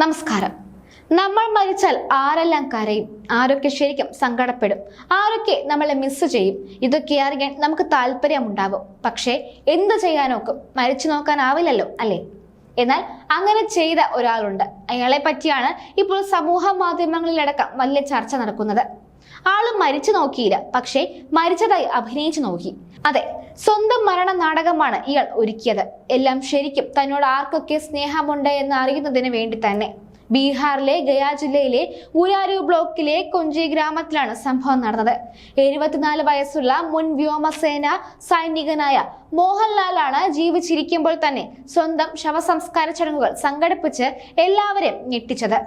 നമസ്കാരം. നമ്മൾ മരിച്ചാൽ ആരെല്ലാം കരയും? ആരൊക്കെ ശരിക്കും സങ്കടപ്പെടും? ആരൊക്കെ നമ്മളെ മിസ് ചെയ്യും? ഇതൊക്കെ അറിയാൻ നമുക്ക് താല്പര്യമുണ്ടാവും. പക്ഷേ എന്ത് ചെയ്യാനൊക്കും മരിച്ചു നോക്കാനാവില്ലല്ലോ അല്ലേ? എന്നാൽ അങ്ങനെ ചെയ്ത ഒരാളുണ്ട്. അയാളെ പറ്റിയാണ് ഇപ്പോൾ സമൂഹ മാധ്യമങ്ങളിലടക്കം വലിയ ചർച്ച നടക്കുന്നത്. ആൾ മരിച്ചു നോക്കിയില്ല. പക്ഷേ മരിച്ചതായി അഭിനയിച്ചു നോക്കി. അതെ സ്വന്തം മരണ നാടകമാണ് ഇയാൾ ഒരുക്കിയത്. എല്ലാം ശരിക്കും തന്നോട് ആർക്കൊക്കെ സ്നേഹമുണ്ട് എന്ന് അറിയുന്നതിന് വേണ്ടി തന്നെ. ബീഹാറിലെ ഗയാ ജില്ലയിലെ ഉരാരു ബ്ലോക്കിലെ കൊഞ്ചി ഗ്രാമത്തിലാണ് സംഭവം നടന്നത്. എഴുപത്തിനാല് വയസ്സുള്ള മുൻ വ്യോമസേന സൈനികനായ മോഹൻലാലാണ് ജീവിച്ചിരിക്കുമ്പോൾ തന്നെ സ്വന്തം ശവസംസ്കാര ചടങ്ങുകൾ സംഘടിപ്പിച്ച് എല്ലാവരെയും ഞെട്ടിച്ചത്.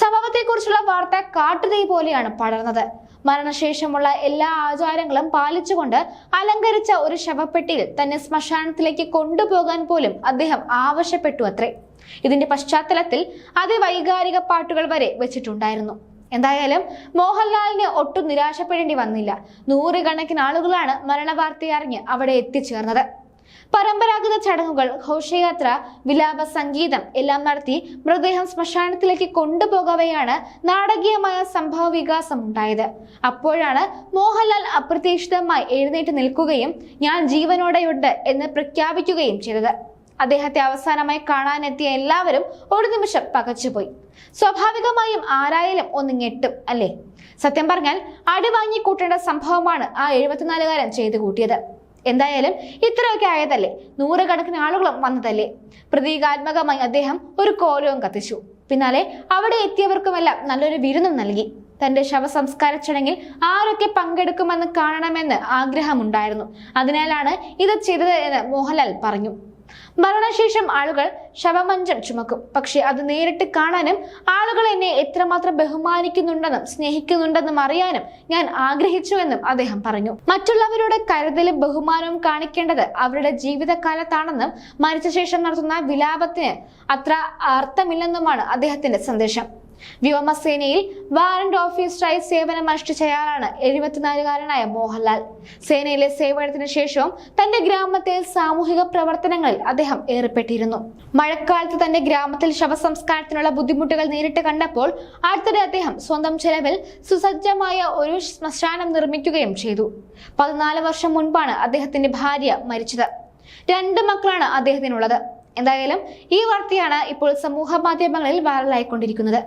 സംഭവത്തെക്കുറിച്ചുള്ള വാർത്ത കാട്ടുതീ പോലെയാണ് പടർന്നത്. മരണശേഷമുള്ള എല്ലാ ആചാരങ്ങളും പാലിച്ചുകൊണ്ട് അലങ്കരിച്ച ഒരു ശവപ്പെട്ടിയിൽ തന്നെ ശ്മശാനത്തിലേക്ക് കൊണ്ടുപോകാൻ പോലും അദ്ദേഹം ആവശ്യപ്പെട്ടു അത്രേ. ഇതിന്റെ പശ്ചാത്തലത്തിൽ അതിവൈകാരിക പാട്ടുകൾ വരെ വെച്ചിട്ടുണ്ടായിരുന്നു. എന്തായാലും മോഹൻലാലിന് ഒട്ടും നിരാശപ്പെടേണ്ടി വന്നില്ല. നൂറുകണക്കിന് ആളുകളാണ് മരണവാർത്തയറിഞ്ഞ് അവിടെ എത്തിച്ചേർന്നത്. പരമ്പരാഗത ചടങ്ങുകൾ ഘോഷയാത്ര വിലാപ സംഗീതം എല്ലാം നടത്തി മൃതദേഹം ശ്മശാനത്തിലേക്ക് കൊണ്ടുപോകവെയാണ് നാടകീയമായ സംഭവ വികാസം ഉണ്ടായത്. അപ്പോഴാണ് മോഹൻലാൽ അപ്രതീക്ഷിതമായി എഴുന്നേറ്റ് നിൽക്കുകയും ഞാൻ ജീവനോടെയുണ്ട് എന്ന് പ്രഖ്യാപിക്കുകയും ചെയ്തത്. അദ്ദേഹത്തെ അവസാനമായി കാണാനെത്തിയ എല്ലാവരും ഒരു നിമിഷം പകച്ചുപോയി. സ്വാഭാവികമായും ആരായാലും ഒന്ന് ഞെട്ടും അല്ലേ? സത്യം പറഞ്ഞാൽ അടിവാങ്ങി കൂട്ടേണ്ട സംഭവമാണ് ആ എഴുപത്തിനാലുകാരൻ ചെയ്തു കൂട്ടിയത്. എന്തായാലും ഇത്രയൊക്കെ ആയതല്ലേ? നൂറുകണക്കിന് ആളുകളും വന്നതല്ലേ? പ്രതീകാത്മകമായി അദ്ദേഹം ഒരു കോലവും കത്തിച്ചു. പിന്നാലെ അവിടെ എത്തിയവർക്കുമെല്ലാം നല്ലൊരു വിരുന്നും നൽകി. തന്റെ ശവസംസ്കാര ചടങ്ങിൽ ആരൊക്കെ പങ്കെടുക്കുമെന്ന് കാണണമെന്ന് ആഗ്രഹമുണ്ടായിരുന്നു. അതിനാലാണ് ഇത് ചെയ്തത് എന്ന് മോഹൻലാൽ പറഞ്ഞു. മരണശേഷം ആളുകൾ ശവമഞ്ചം ചുമക്കും. പക്ഷെ അത് നേരിട്ട് കാണാനും ആളുകൾ എന്നെ എത്രമാത്രം ബഹുമാനിക്കുന്നുണ്ടെന്നും സ്നേഹിക്കുന്നുണ്ടെന്നും അറിയാനും ഞാൻ ആഗ്രഹിച്ചുവെന്നും അദ്ദേഹം പറഞ്ഞു. മറ്റുള്ളവരുടെ കരുതലും ബഹുമാനവും കാണിക്കേണ്ടത് അവരുടെ ജീവിതകാലത്താണെന്നും മരിച്ച ശേഷം നടത്തുന്ന വിലാപത്തിന് അത്ര അർത്ഥമില്ലെന്നുമാണ് അദ്ദേഹത്തിന്റെ സന്ദേശം. വ്യോമസേനയിൽ വാറന്റ് ഓഫീസറായി സേവനമനുഷ്ഠിച്ചയാളാണ് എഴുപത്തിനാലുകാരനായ മോഹൻലാൽ. സേനയിലെ സേവനത്തിന് ശേഷവും തന്റെ ഗ്രാമത്തിൽ സാമൂഹിക പ്രവർത്തനങ്ങളിൽ അദ്ദേഹം ഏർപ്പെട്ടിരുന്നു. മഴക്കാലത്ത് തന്റെ ഗ്രാമത്തിൽ ശവസംസ്കാരത്തിനുള്ള ബുദ്ധിമുട്ടുകൾ നേരിട്ട് കണ്ടപ്പോൾ അടുത്തിടെ അദ്ദേഹം സ്വന്തം ചെലവിൽ സുസജ്ജമായ ഒരു ശ്മശാനം നിർമ്മിക്കുകയും ചെയ്തു. പതിനാല് വർഷം മുൻപാണ് അദ്ദേഹത്തിന്റെ ഭാര്യ മരിച്ചത്. രണ്ട് മക്കളാണ് അദ്ദേഹത്തിനുള്ളത്. എന്തായാലും ഈ വാർത്തയാണ് ഇപ്പോൾ സമൂഹ മാധ്യമങ്ങളിൽ വൈറലായിക്കൊണ്ടിരിക്കുന്നത്